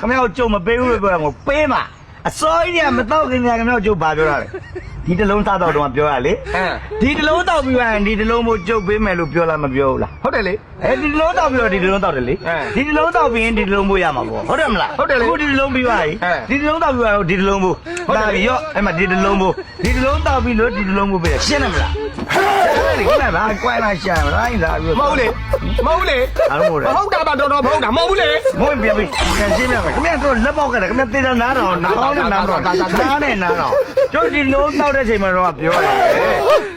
ခမရကိုကြုံမပေးဘူးလို့ပြောတာကိုပေးမှာအစိုးရကမတော့ခင်ဗျာခမရကိုကြုံဘာပြောတာလဲ ဒီတစ်လုံးသားတော့တော့ပြောရလေဟမ်ဒီတစ်လုံးတော့ပြီးရင်ဒီတစ်လုံးမို့ကြုံပေးမယ်လို့ပြောလားမပြောဘူးလားဟုတ်တယ်လေအဲဒီတစ်လုံးတော့ပြီးတော့ဒီတစ်လုံးတော့တယ်လေဟမ်ဒီတစ်လုံးတော့ပြီးရင်ဒီတစ်လုံးမို့ရမှာပေါ့ဟုတ်တယ်မလားဟုတ်တယ်လေအခုဒီတစ်လုံးပြီးပါပြီဟမ်ဒီတစ်လုံးတော့ပြီးတော့ဒီတစ်လုံးမို့ဟုတ်တယ်လေဒါပြီးရောအဲ့မှာဒီတစ်လုံးမို့ဒီတစ်လုံးတော့ပြီးလို့ဒီတစ်လုံးမို့ပေးရရှင်းတယ်မလားအဲ့ဒီကလည်းဘာကွာလာရှာမလားလာပြီးမဟုတ်လေမဟုတ်လေအားလုံးမို့လေမဟုတ်တာပါတော်တော်မဟုတ်တာမဟုတ်ဘူးလေမဝင်ပြပြီကန်ရှင်းပြမယ်ခင်ဗျားတို့လက်ပေါက်ကလည်းခင်ဗျားတေးတာနားတော့နားအောင်နဲ့နားတော့နားနဲ့နားတော့ကျုပ်ဒီလုံးတောက်တဲ့ချိန်မှာတော့ပြောတယ်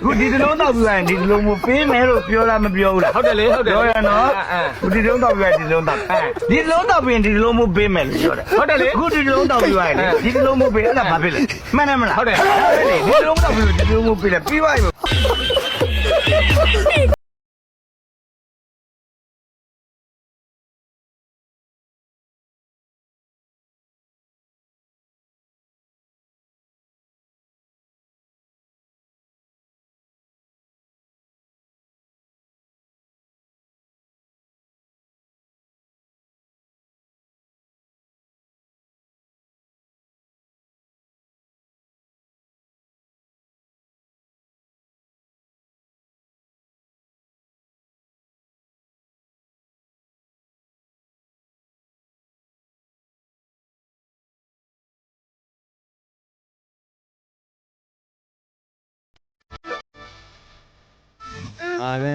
အခုဒီတစ်လုံးတောက်ပြီးရင်ဒီတစ်လုံးမို့ပေးမယ်လို့ပြောလားမပြောဘူးလားဟုတ်တယ်လေဟုတ်တယ်ပြောရနော်အဲခုဒီလုံးတောက်ပြီးရင်ဒီလုံးတောက်ဒီလုံးတောက်ပြီးရင်ဒီလုံးမို့ပေးမယ်လို့ပြောတယ်ဟုတ်တယ်လေအခုဒီလုံးတောက်ပြီးရင်ဒီလုံးမို့ပေးအဲ့ဒါဘာဖြစ်လဲမှန်တယ်မလားဟုတ်တယ်လေဒီလုံးတောက်ပြီးဒီလုံးမို့ပေးတယ်ပြီးပါပြီ အာဘ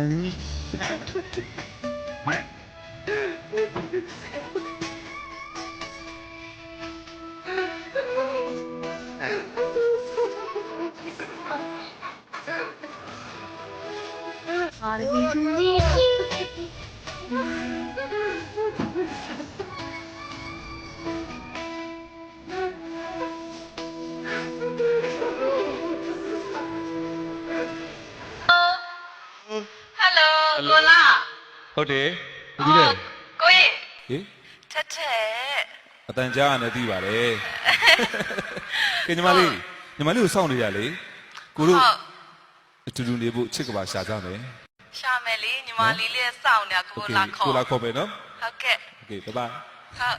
ကိုလာ ဟုတ်တယ်ဒီလေ ကိုကြီး ဟေး ထက်ထက် အတန်ကြားရတယ်သိပါတယ်ကဲညီမလေးညီမလေးကိုစောင့်နေရလေကိုတို့ ဟုတ် အတူတူနေဖို့ချစ်ကပါရှာကြမယ် ရှာမယ်လေညီမလေးလေးစောင့်နေတာကိုလာခေါ် ကိုလာခေါ်ပဲနော် ဟုတ်ကဲ့ โอเคဘိုင်ဘိုင် ဟု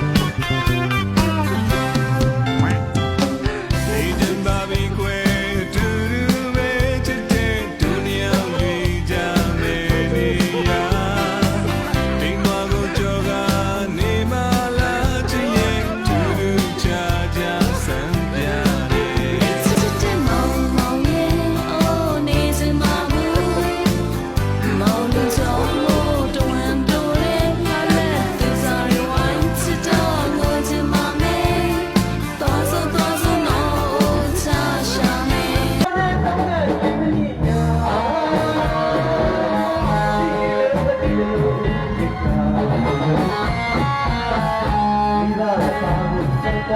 တ်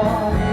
Oh.